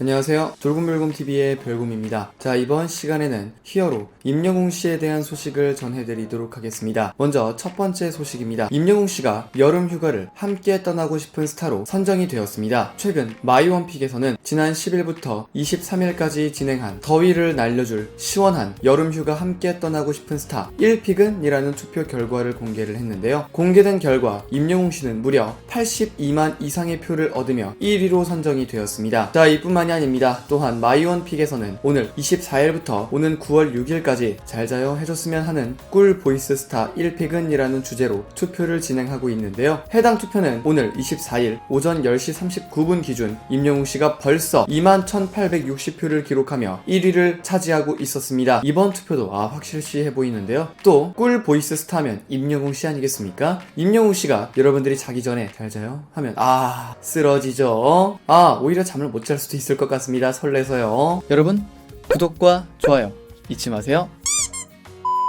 안녕하세요. 돌곰별곰TV의 별곰입니다. 자, 이번 시간에는 히어로 임영웅 씨에 대한 소식을 전해드리도록 하겠습니다. 먼저 첫 번째 소식입니다. 임영웅 씨가 여름 휴가를 함께 떠나고 싶은 스타로 선정이 되었습니다. 최근 마이원픽에서는 지난 10일부터 23일까지 진행한 더위를 날려줄 시원한 여름 휴가 함께 떠나고 싶은 스타 1픽은 이라는 투표 결과를 공개를 했는데요. 공개된 결과 임영웅 씨는 무려 82만 이상의 표를 얻으며 1위로 선정이 되었습니다. 자, 이뿐만 이 아닙니다. 또한 마이원픽에서는 오늘 24일부터 오는 9월 6일까지 잘 자요 해줬으면 하는 꿀 보이스 스타 1픽은 이라는 주제로 투표를 진행하고 있는데요. 해당 투표는 오늘 24일 오전 10시 39분 기준 임영웅 씨가 벌써 2만 1860표를 기록하며 1위를 차지하고 있었습니다. 이번 투표도 아 확실시해 보이는데요. 또 꿀 보이스 스타면 임영웅 씨 아니겠습니까? 임영웅 씨가 여러분들이 자기 전에 잘 자요 하면 아 쓰러지죠. 아 오히려 잠을 못 잘 수도 있을 것 같습니다. 설레서요. 여러분 구독과 좋아요 잊지 마세요.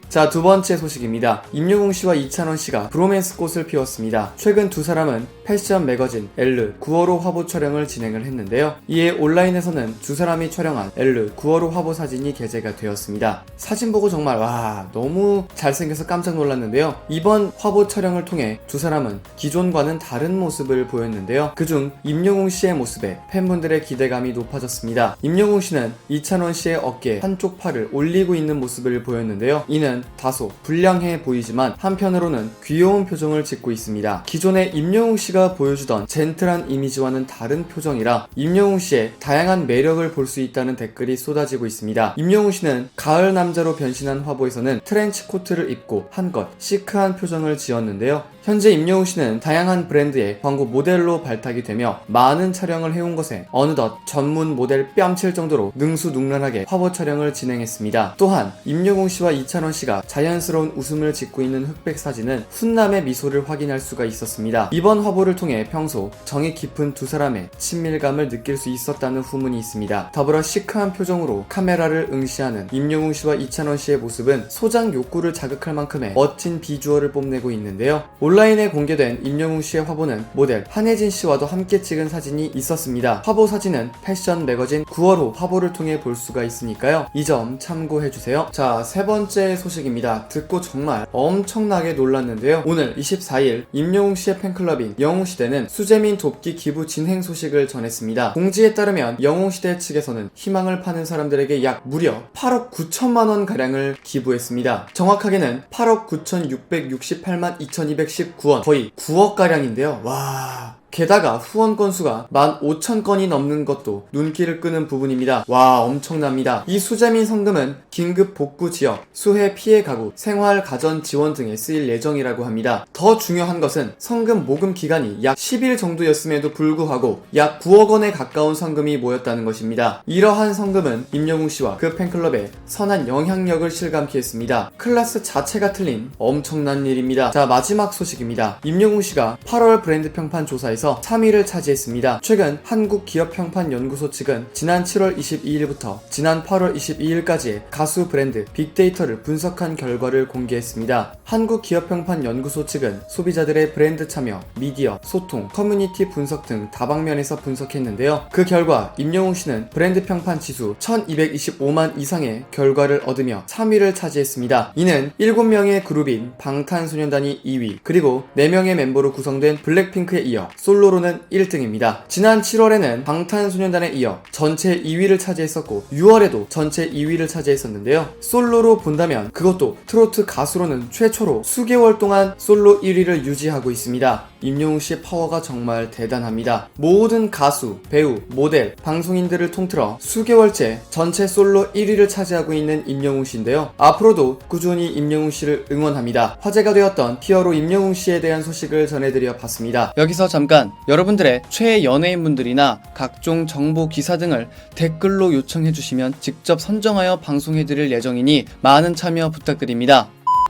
자, 두 번째 소식입니다. 임유공 씨와 이찬원 씨가 브로맨스 꽃을 피웠습니다. 최근 두 사람은 패션 매거진 엘르 9월호 화보 촬영을 진행을 했는데요. 이에 온라인에서는 두 사람이 촬영한 엘르 9월호 화보 사진이 게재가 되었습니다. 사진 보고 정말 와, 너무 잘생겨서 깜짝 놀랐는데요. 이번 화보 촬영을 통해 두 사람은 기존과는 다른 모습을 보였는데요. 그중 임영웅 씨의 모습에 팬분들의 기대감이 높아졌습니다. 임영웅 씨는 이찬원 씨의 어깨에 한쪽 팔을 올리고 있는 모습을 보였는데요. 이는 다소 불량해 보이지만 한편으로는 귀여운 표정을 짓고 있습니다. 기존의 임영웅 씨가 보여주던 젠틀한 이미지와는 다른 표정이라 임영웅 씨의 다양한 매력을 볼 수 있다는 댓글이 쏟아지고 있습니다. 임영웅 씨는 가을 남자로 변신한 화보에서는 트렌치 코트를 입고 한껏 시크한 표정을 지었는데요. 현재 임영웅 씨는 다양한 브랜드의 광고 모델로 발탁이 되며 많은 촬영을 해온 것에 어느덧 전문 모델 뺨칠 정도로 능수능란하게 화보 촬영을 진행했습니다. 또한 임영웅 씨와 이찬원 씨가 자연스러운 웃음을 짓고 있는 흑백 사진은 훈남의 미소를 확인할 수가 있었습니다. 이번 화보를 통해 평소 정이 깊은 두 사람의 친밀감을 느낄 수 있었다는 후문이 있습니다. 더불어 시크한 표정으로 카메라를 응시하는 임영웅 씨와 이찬원 씨의 모습은 소장 욕구를 자극할 만큼의 멋진 비주얼을 뽐내고 있는데요. 온라인에 공개된 임영웅 씨의 화보는 모델 한혜진 씨와도 함께 찍은 사진이 있었습니다. 화보 사진은 패션 매거진 9월호 화보를 통해 볼 수가 있으니까요. 이 점 참고해주세요. 자, 세 번째 소식입니다. 듣고 정말 엄청나게 놀랐는데요. 오늘 24일 임영웅 씨의 팬클럽인 영 웅시대는 수재민 돕기 기부 진행 소식을 전했습니다. 공지에 따르면 영웅시대 측에서는 희망을 파는 사람들에게 약 무려 8억 9천만 원 가량을 기부했습니다. 정확하게는 8억 9,668만 2,219원 거의 9억 가량인데요. 와. 게다가 후원 건수가 15,000건이 넘는 것도 눈길을 끄는 부분입니다. 와, 엄청납니다. 이 수재민 성금은 긴급 복구 지역, 수해 피해 가구, 생활 가전 지원 등에 쓰일 예정이라고 합니다. 더 중요한 것은 성금 모금 기간이 약 10일 정도였음에도 불구하고 약 9억 원에 가까운 성금이 모였다는 것입니다. 이러한 성금은 임영웅 씨와 그 팬클럽에 선한 영향력을 실감케 했습니다. 클래스 자체가 틀린 엄청난 일입니다. 자, 마지막 소식입니다. 임영웅 씨가 8월 브랜드 평판 조사에서 3위를 차지했습니다. 최근 한국기업평판연구소 측은 지난 7월 22일부터 지난 8월 22일까지의 가수 브랜드 빅데이터를 분석한 결과를 공개했습니다. 한국기업평판연구소 측은 소비자들의 브랜드 참여, 미디어, 소통, 커뮤니티 분석 등 다방면에서 분석했는데요. 그 결과 임영웅 씨는 브랜드 평판 지수 1225만 이상의 결과를 얻으며 3위를 차지했습니다. 이는 7명의 그룹인 방탄소년단이 2위, 그리고 4명의 멤버로 구성된 블랙핑크에 이어 솔로로는 1등입니다. 지난 7월에는 방탄소년단에 이어 전체 2위를 차지했었고 6월에도 전체 2위를 차지했었는데요. 솔로로 본다면 그것도 트로트 가수로는 최초로 수개월 동안 솔로 1위를 유지하고 있습니다. 임영웅 씨의 파워가 정말 대단합니다. 모든 가수, 배우, 모델, 방송인들을 통틀어 수개월째 전체 솔로 1위를 차지하고 있는 임영웅 씨인데요. 앞으로도 꾸준히 임영웅 씨를 응원합니다. 화제가 되었던 피어로 임영웅 씨에 대한 소식을 전해드려 봤습니다. 여기서 잠깐 여러분들의 최애 연예인분들이나 각종 정보 기사 등을 댓글로 요청해 주시면 직접 선정하여 방송해 드릴 예정이니 많은 참여 부탁드립니다.